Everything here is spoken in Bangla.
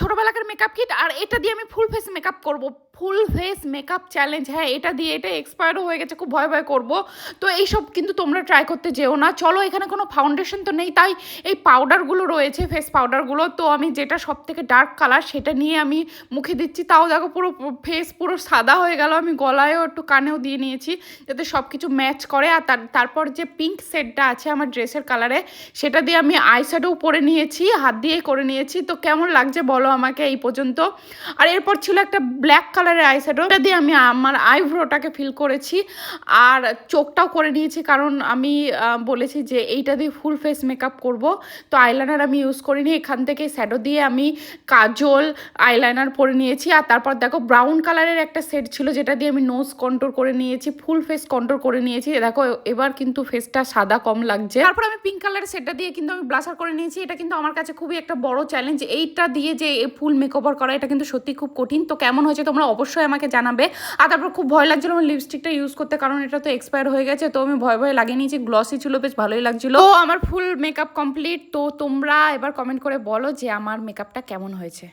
ছোটোবেলাকার মেকআপ কিট আর এটা দিয়ে আমি ফুল ফেস মেকআপ করব। ফুল ফেস মেকআপ চ্যালেঞ্জ হ্যাঁ এটা দিয়ে এটা এক্সপায়ারও হয়ে গেছে, খুব ভয় ভয় করব। তো এইসব কিন্তু তোমরা ট্রাই করতে যেও না। চলো, এখানে কোনো ফাউন্ডেশন তো নেই, তাই এই পাউডারগুলো রয়েছে ফেস পাউডারগুলো তো আমি যেটা সব থেকে ডার্ক কালার সেটা নিয়ে আমি মুখে দিচ্ছি। তাও দেখো পুরো ফেস পুরো সাদা হয়ে গেল, আমি গলায়ও একটু কানেও দিয়ে নিয়েছি, যাতে সব কিছু ম্যাচ করে। আর তার, তারপর যে পিঙ্ক সেটটা আছে আমার ড্রেসের কালারে সেটা দিয়ে আমি আইশ্যাডো পরে নিয়েছি, হাত দিয়ে করে নিয়েছি। তো কেমন লাগছে বলো আমাকে এই পর্যন্ত। আর এরপর ছিল একটা ব্ল্যাক কালারের আইশ্যাডো এটা দিয়ে আমি আমার আইব্রোটাকে ফিল করেছি আর চোখটাও করে নিয়েছি। কারণ আমি বলেছি যে এইটা দিয়ে ফুল ফেস মেকআপ করব। তো আইলাইনার আমি ইউজ করিনি। এখান থেকে শ্যাডো দিয়ে আমি কাজল আইলাইনার পরে নিয়েছি। আর তারপর দেখো ব্রাউন কালারের একটা সেট ছিল যেটা দিয়ে আমি নোজ কন্ট্রোল করে নিয়েছি ফুল ফেস কন্ট্রোল করে নিয়েছি। দেখো, এবার কিন্তু ফেসটা সাদা কম লাগছে। তারপর আমি পিঙ্ক কালারের সেটটা দিয়ে কিন্তু আমি ব্লাসার করে নিয়েছি। এটা কিন্তু আমার কাছে খুবই একটা বড় চ্যালেঞ্জ এইটা দিয়ে যে ফুল মেকওভার করা, এটা কিন্তু সত্যি খুব কঠিন। তো কেমন হয়েছে তোমরা অবশ্যই আমাকে জানাবে। আর তারপর খুব ভয় লাগছিল আমার লিপস্টিকটা ইউজ করতে, কারণ এটা তো এক্সপায়ার হয়ে গেছে, তো আমি ভয় ভয় লাগিয়ে নিয়েছি গ্লসি ছিল, বেশ ভালোই লাগছিল। তো আমার ফুল মেকআপ কমপ্লিট তো তোমরা এবার কমেন্ট করে বলো যে আমার মেকআপটা কেমন হয়েছে।